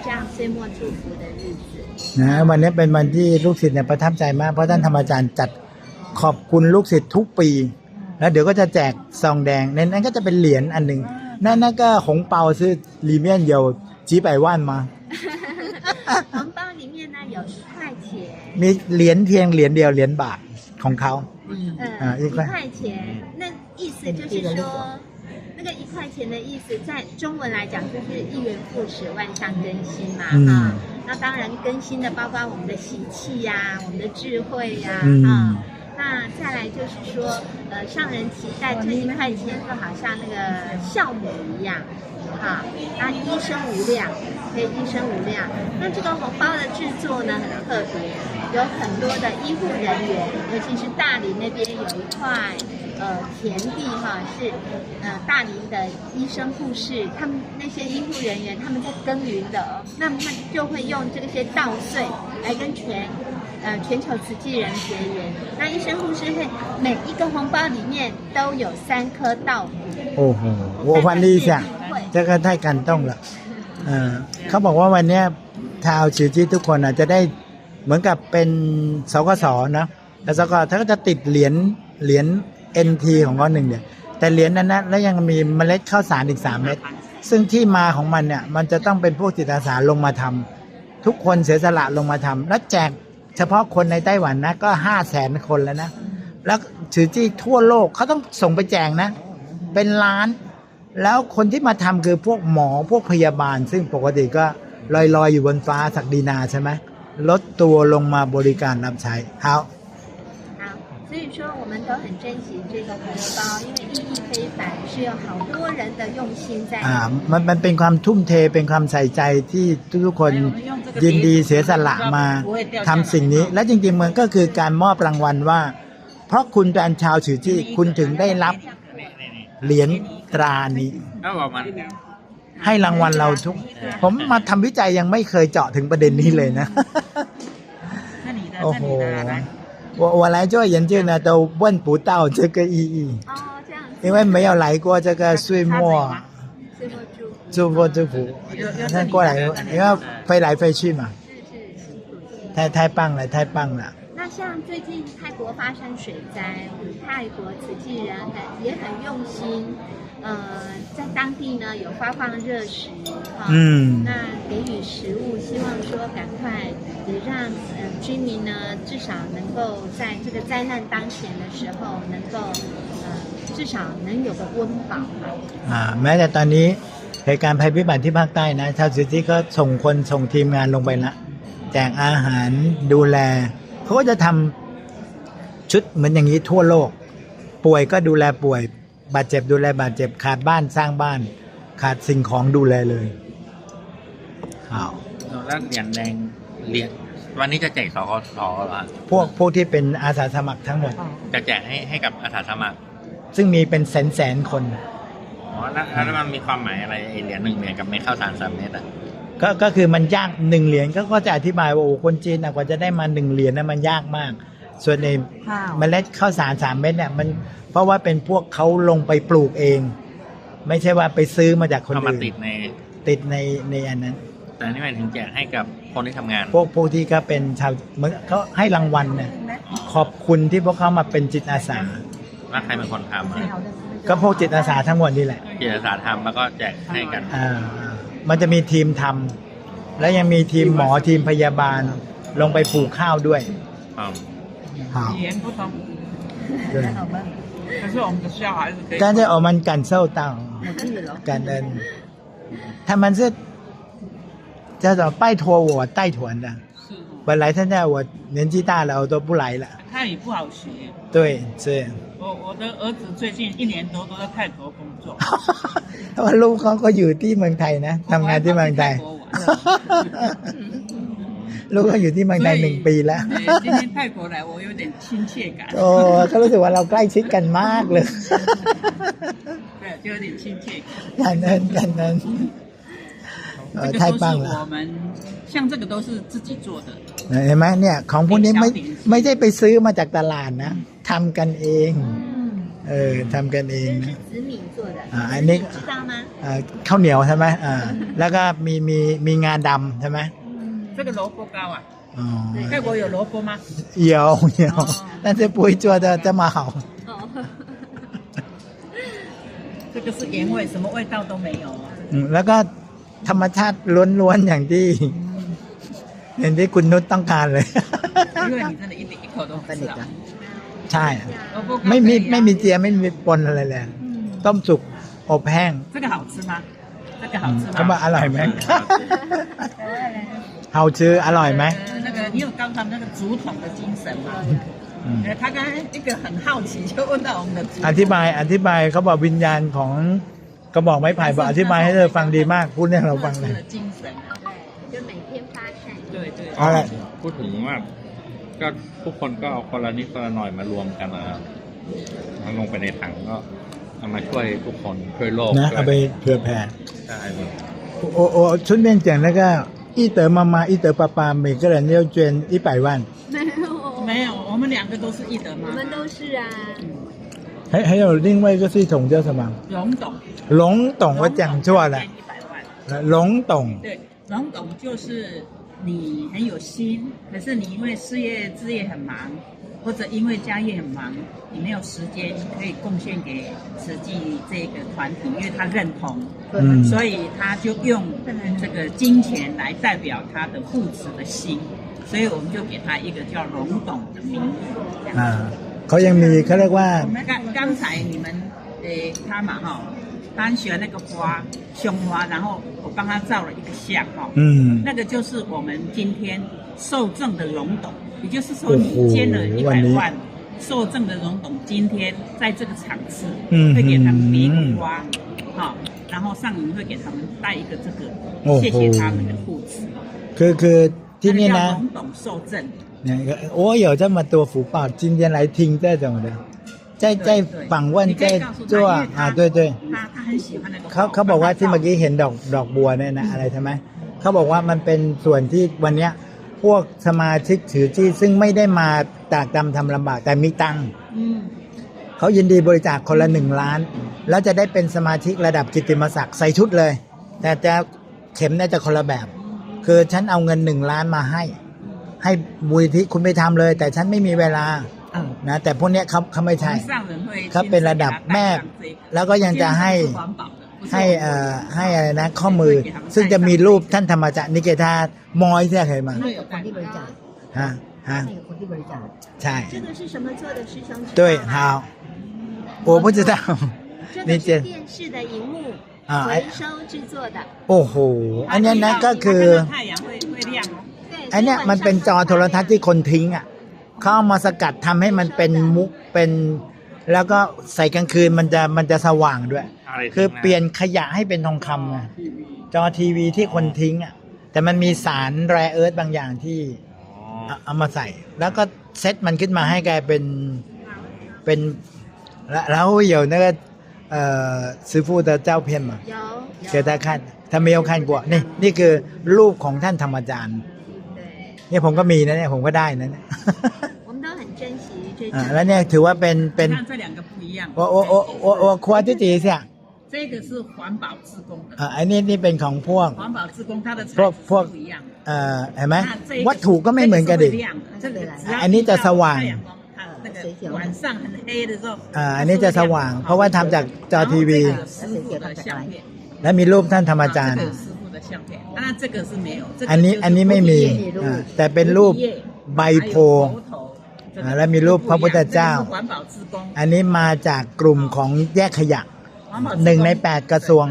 这样岁末祝福的日子。 นะวันนี้เป็นวันที่ลูกศิษย์เนี่ยประทับใจมากเพราะท่านธรรมอาจารย์จัดขอบคุณลูกศิษย์ทุกปี แล้วเดี๋ยวก็จะแจกซองแดงในนั้นก็จะเป็นเหรียญอันหนึ่งนั่นนั่นก็หงเปาซื้อลีเมียนเดียวจีไปว่านมา 红包里面呢有一块钱， มีเหรียญเพียงเหรียญเดียวเหรียญบาทของเขา 呃，啊一块一块钱，那意思就是说， 那个一块钱的意思，在中文来讲就是一元复始，万象更新嘛，嗯哈、那当然更新的包括我们的习气呀、我们的智慧呀、嗯啊。那再来就是说，呃，上人期待这一块钱就好像那个酵母一样，哈、那一生无量，可以一生无量。那这个红包的制作呢很特别，有很多的医护人员，尤其是大理那边有一块呃田地哈，是呃大理的医生护士，他们那些医护人员他们在耕耘的哦，那么就会用这些稻穗来跟全呃全球慈济人结缘。那医生护士会每一个红包里面都有三颗稻谷， โอ้โหวันนี้จ้ะจะก็ได้กันต้องละเออเขาบอกว่าวันเนี้ยชาวชิวจิทุกคนอาจจะได้เหมือนกับเป็นสกสนะแต่สกสถ้าก็จะติดเหรียญเหรียญ NT ของเขาหนึ่งเนี่ย แต่เหรียญนั้นนะแล้วยังมีเมล็ดข้าวสารอีก 3 เม็ดซึ่งที่มาของมันเนี่ยมันจะต้องเป็นพวกจิตอาสาลงมาทำทุกคนเสียสละลงมาทำแล้วแจกเฉพาะคนในไต้หวันนะก็ห้าแสนคนแล้วนะ แล้วถือที่ทั่วโลกเขาต้องส่งไปแจกนะ เป็นล้าน แล้วคนที่มาทำคือพวกหมอพวกพยาบาล ซึ่งปกติก็ลอยๆอยู่บนฟ้าสักดีนาใช่ไหมลดตัวลงมาบริการรับใช้好好，所以说我们都很珍惜这个红包，因为意义非凡，是有好多人的用心在里 อ่า 面。 มันมันเป็นความทุ่มเทเป็นความใส่ใจที่ทุกๆคนยินดีเสียสละมาทำสิ่งนี้ และจริงๆมันก็คือการมอบรางวัลว่า เพราะคุณเป็นชาวฉือจี้คุณถึงได้รับเหรียญตรานี้ ถ้าบอกมัน ให้รางวัลเราทุก ผมมาทำวิจัยยังไม่เคยเจาะถึงประเด็นนี้เลยนะ 那你的， โอ้ 那 โห 你的来， 我我来做研究呢，都问不到这个意义，哦，这样。因为没有来过这个岁末岁末祝福祝福祝福，那过来，因为飞来飞去嘛，是是辛苦辛苦。太太棒了，太棒了。那像最近泰国发生水灾，我们泰国慈济人很也很用心，呃，在当地呢有发放热食，哈、嗯那给予食物，希望说赶快也让呃居民呢至少能够在这个灾难当前的时候，能够呃至少能有个温饱嘛。 อ่าแม้แต่ตอนนี้เหตุการณ์ภัยพิบัติที่ภาคใต้นะ ชาวสิทธิก็ส่งคนส่งทีมงานลงไปละแจกอาหารดูแล เขาก็จะทำชุดเหมือนอย่างนี้ทั่วโลก ป่วยก็ดูแลป่วย บาดเจ็บดูแลบาดเจ็บขาดบ้านสร้างบ้าน ขาดสิ่งของดูแลเลยอ้าวแล้วเหรียญแดงเหรียญวันนี้จะแจกสคสเหรอพวกพวกที่เป็นอาสาสมัครทั้งหมด จะแจกให้ให้กับอาสาสมัคร ซึ่งมีเป็นแสนแสนๆคนอ๋อแล้วแล้วมันมีความหมายอะไรไอเหรียญหนึ่งเหรียญกับเม็ดข้าวสารสามเม็ดอะ ก็ก็คือมันยากหนึ่งเหรียญก็ก็จะอธิบายว่าโอ้คนจีนนะกว่าจะได้มาหนึ่งเหรียญนะมันยากมาก ส่วนในข้าวเมล็ดข้าวสารสามเม็ดเนี่ยมันเพราะว่าเป็นพวกเขาลงไปปลูกเอง ไม่ใช่ว่าไปซื้อมาจากคนเข้ามาอื่นติดในติดในในอันนั้น แต่นี่หมายถึงแจกให้กับคนที่ทำงาน พวกพวกที่ก็เป็นชาวเหมือนเขาให้รางวัลเนี่ยขอบคุณที่พวกเขามาเป็นจิตอาสาแล้วใครเป็นคนทำอะก็พวกจิตอาสาทั้งหมดนี่แหละจิตอาสาทำแล้วก็แจกให้กันอ่าอ่า มันจะมีทีมทำและยังมีทีมหมอทีมพยาบาล ลงไปปลูกข้าวด้วย อ๋อ 好语言不同，对可是我们的笑还是可以。但是我们感受到感恩，他们是叫做拜托我带团的。 是，本来现在我年纪大了，我都不来了。他也不好学。对，是。我我的儿子最近一年多都在泰国工作， เพราะว่าลูกเขาก็อยู่ที่เมืองไทยนะทำงานที่เมืองไทย 我还跑去泰国玩。 ลูกก็อยู่ที่เมืองไทยหนึ่งปีแล้ว 对，今天泰国来，我有点亲切感。 โอ้เขารู้สึกว่าเราใกล้ชิดกันมากเลย 对，就有点亲切感。 กันนั้น กันนั้นเออ 这 太个都棒了是我们，像这个都是自己做的。 เห็นไหมเนี่ย ของพวกนี้ไม่ไม่ใช่ไปซื้อมาจากตลาดนะทำกันเอง เอ เออทำกันเอง 这是 นะ 紫米做的，啊哎那个你知道吗？ เอ่อข้าวเหนียวใช่ไหมอ่าแล้วก็มีมีมีงาดำใช่ไหม 这个萝卜糕啊， อ๋อ 泰国有萝卜吗？有有哦，但是不会做的这么好。哦，这个是原味，什么味道都没有啊。 อืมแล้วก็ ธรรมชาติล้วนๆอย่างที่อย่างที่คุณนุชต้องการเลย 因为你真的一点一口都不吃啊。 ใช่ 萝卜糕 ไม่มี 可以啊 ไม่มีเจียไม่มีปนอะไรเลย ต้มสุกอบแห้ง 这个好吃吗？这个好吃 เขาบอก 吗？ อร่อยไหม เฮาชื่ออร่อยไหม 呃，那个你有刚才那个竹筒的精神吗？ อืม 呃，他刚才一个很好奇，就问到我们的竹 อธิบายอธิบายเขาบอกวิญญาณของ กระบอกไม้ไผ่บอกอธิบายให้เธอฟังดีมากพูดให้เราฟังเลย 的精神啊。对，就每天发善。对对。 เอาละ พูดถึงว่าก็ทุกคนก็เอาคนละนิดคนละหน่อยมารวมกันนะครับเอาลงไปในถังก็เอามาช่วยทุกคนช่วยโลก นะ ช่วย เอาไปเผื่อแผ่ ใช่ โอ้โอ้ชุดเล่นเจ๋งแล้วก็อีเต๋อมามาอีเต๋อปาปา每个人要捐一百万没有，没有，我们两个都是义德吗我？们都是啊。 还还有另外一个系统叫什么？龙董。龙董，我讲错了，一百万。龙董。对，龙董就是你很有心，可是你因为事业事业很忙，或者因为家业很忙，你没有时间可以贡献给慈济这个团体，因为他认同，嗯所以他就用这个金钱来代表他的护持的心，所以我们就给他一个叫龙董的名字。这样 อ่าเขายังมีเขาเรียกว่า 我们 刚才你们，诶，他嘛哈，当选那个花胸花，然后我帮他照了一个相哈。嗯。那个就是我们今天受赠的龙董，也就是说你捐了一百万，受赠的龙董今天在这个场次，嗯，会给他们别花，哈，然后上云会给他们带一个这个，谢谢他们的支持。哥哥，今天呢？荣龙董受赠。我有这么多福报，今天来听这种的。在在访问在做啊对对他他很喜欢那个花， เขาเขาบอกว่าที่เมื่อกี้เห็นดอกดอกบัวเนี่ยนะอะไรใช่ไหมเขาบอกว่ามันเป็นส่วนที่วันเนี้ยพวกสมาชิกถือที่ซึ่งไม่ได้มาตากตำทำลำบากแต่มีตังค์ 嗯。 เขายินดีบริจาคคนละหนึ่งล้าน แล้วจะได้เป็นสมาชิกระดับกิตติมศักดิ์ใส่ชุดเลย แต่จะเข็มเนี่ยจะคนละแบบ คือฉันเอาเงินหนึ่งล้านมาให้ ให้มูลที่คุณไปทำเลย แต่ฉันไม่มีเวลา นะแต่พวกเนี้ยเขาเขาไม่ใช่ 上人会 เขาเป็นระดับแม่ แล้วก็ยังจะให้ให้เอ่อให้อะไรนะ ข้อมือ ซึ่งจะมีรูปท่านธรรมจักรนิเกทามอยที่เคยมา 那有คนที่บริจาค ฮะฮะ 那有คนที่บริจาค ใช่ 这个是什么做的？师兄知道吗对好我不知道这你解个是电视的荧幕啊哎回收制作的。 โอ้โหอันเนี้ยนะก็คือ 太阳会会亮哦。对， อันเนี้ยมันเป็นจอโทรทัศน์ที่คนทิ้งอ่ะ เขาเอามาสกัดทำให้มันเป็นมุกเป็น แล้วก็ใส่กลางคืนมันจะมันจะสว่างด้วย อะไร คือ ทิ้งะ เปลี่ยนขยะให้เป็นทองคำไงจอทีวีที่คนทิ้งอ่ะ แต่มันมีสารแรเอิร์ธบางอย่างที่ อ๋อ เอาเอามาใส่ แล้วก็เซตมันขึ้นมาให้กลายเป็นเป็นแล้วแล้ว有那个呃师傅的照片嘛有给他看他没有看过นี่นี่คือรูปของท่านธรรมจารย์ 对， เนี่ยผมก็มีนะเนี่ยผมก็ได้นะเนี่ย 我们都很珍惜这 อ่า 张。 แล้วเนี่ยถือว่าเป็นเป็น 你看这两个不一样， โอโอโอโอโอควาที่ตีเสีย 这个是环保自工的， อ่าอันนี้นี่เป็นของพวก 环保自工它的材พวก 质 พวก 是不一样的。 เอ่อเห็นไหม 那这个 วัตถุก็ไม่เหมือนกันดิ 这个是会亮的这个只要 อันนี้จะสว่าง 一到太阳光它那个晚上很黑的时候， อ่าอันนี้จะสว่าง เพราะว่าทำจากจอทีวี 然后这个师傅的相片， และมีรูปท่านธรรมจารย์ 这个有师傅的相片，那这个是没有，这个 อันนี้ 就是 อันนี้ไม่มีอ่าแต่เป็นรูปใบโพ 还有佛头这个 头 อ่าและมีรูปพระพุทธเจ้า 这个是环保自工 อันนี้มาจากกลุ่มของแยกขยะ 环保自工 หนึ่งในแปดกระทรวง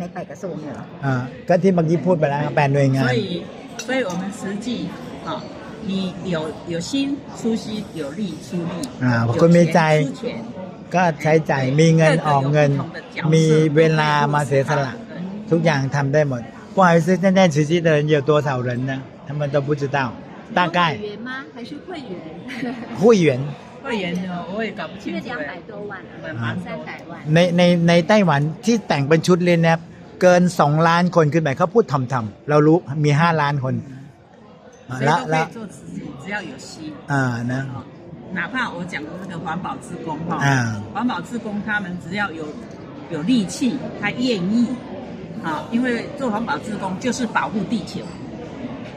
ในไปกระทรวงเนี่ยเหรอ อ่าก็ที่เมื่อกี้พูดไปแล้วแปดหน่วยงาน 所以，所以我们实际啊，你有有心出心，有力出力， อ่า 有 คุณมีใจ 钱出钱， ก็ใช้จ่ายมีเงินออกเงิน มีเวลามาเสียสละ ทุกอย่างทำได้หมด不好意思现在实际的人有多少人呢他们都不知道 大概会员吗？还是会员？会员会员呢，我也搞不因为清楚哎。两百多万了，啊三百万。 ในในในไต้หวันที่แต่งเป็นชุดเลยนะครับเกินสองล้านคนขึ้นไปเขาพูดทำทำเรารู้มีห้าล้านคนอ่า 谁 แล้ว 都可 แล้ว 以做自己，只要有心。 อ่านะ 啊 哪怕我讲的那个环保志工哈，啊环保志工他们只要有有力气，他愿意啊，因为做环保志工就是保护地球，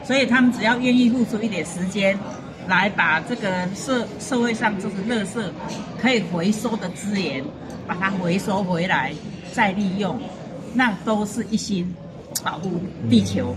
所以他们只要愿意付出一点时间，来把这个社社会上就是垃圾可以回收的资源，把它回收回来再利用，那都是一心保护地球。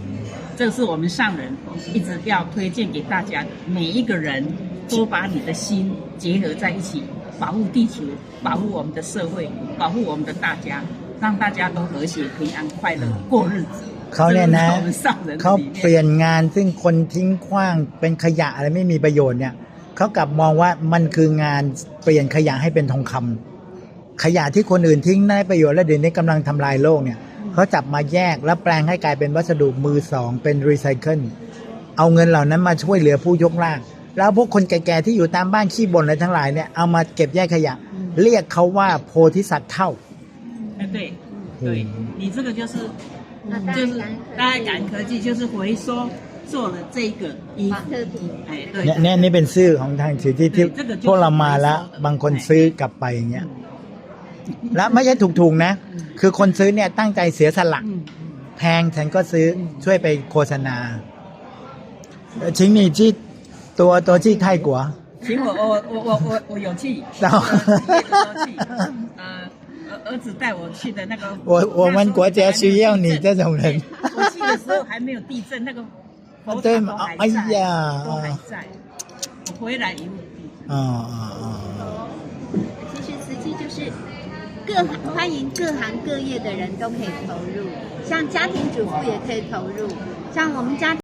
这是我们上人一直要推荐给大家，每一个人都把你的心结合在一起，保护地球，保护我们的社会，保护我们的大家，让大家都和谐、平安、快乐过日子。 เขาเนี่ยนะ 这是我们上人的 เขา 理 เปลี่ 念。 ยนงานซึ่งคนทิ้งขว้างเป็นขยะอะไรไม่มีประโยชน์เนี่ยเขากลับมองว่ามันคืองานเปลี่ยนขยะให้เป็นทองคำขยะที่คนอื่นทิ้งได้ประโยชน์และเดี๋ยวนี้กำลังทำลายโลกเนี่ยเขาจับมาแยกแล้วแปลงให้กลายเป็นวัสดุมือสองเป็นรีไซเคิลเอาเงินเหล่านั้นมาช่วยเหลือผู้ยกล่าง แล้วพวกคนแก่ๆที่อยู่ตามบ้านขี้บ่นอะไรทั้งหลายเนี่ยเอามาเก็บแยกขยะ เรียกเขาว่าโพธิสัตว์เท่า 哎，对，对你这个就是啊 就是大家感恩科技大家感恩科技就是回收做了这个衣服华，特瓶。哎，对 เนี่ยเนี่ยนี่เป็นชื่อของทางถือที่ที่ เออ这个就是 พวกเรามาแล้ว บางคนซื้อกลับไปอย่างเงี้ย และไม่ใช่ถูกๆนะ คือคนซื้อเนี่ยตั้งใจเสียสละ 嗯， แพงฉันก็ซื้อช่วยไปโฆษณาเอ่อชิงนี่ที่ตัวตัวที่ไทยกว่า 请我我我我我我有去，然后呃，儿 儿子带我去的那个。我我们国家需要你这种人。我去的时候还没有地震，那个 佛塔都还在，都还在。我回来有地震。啊啊啊！其实实际就是各行欢迎各行各业的人都可以投入，像家庭主妇也可以投入，像我们家。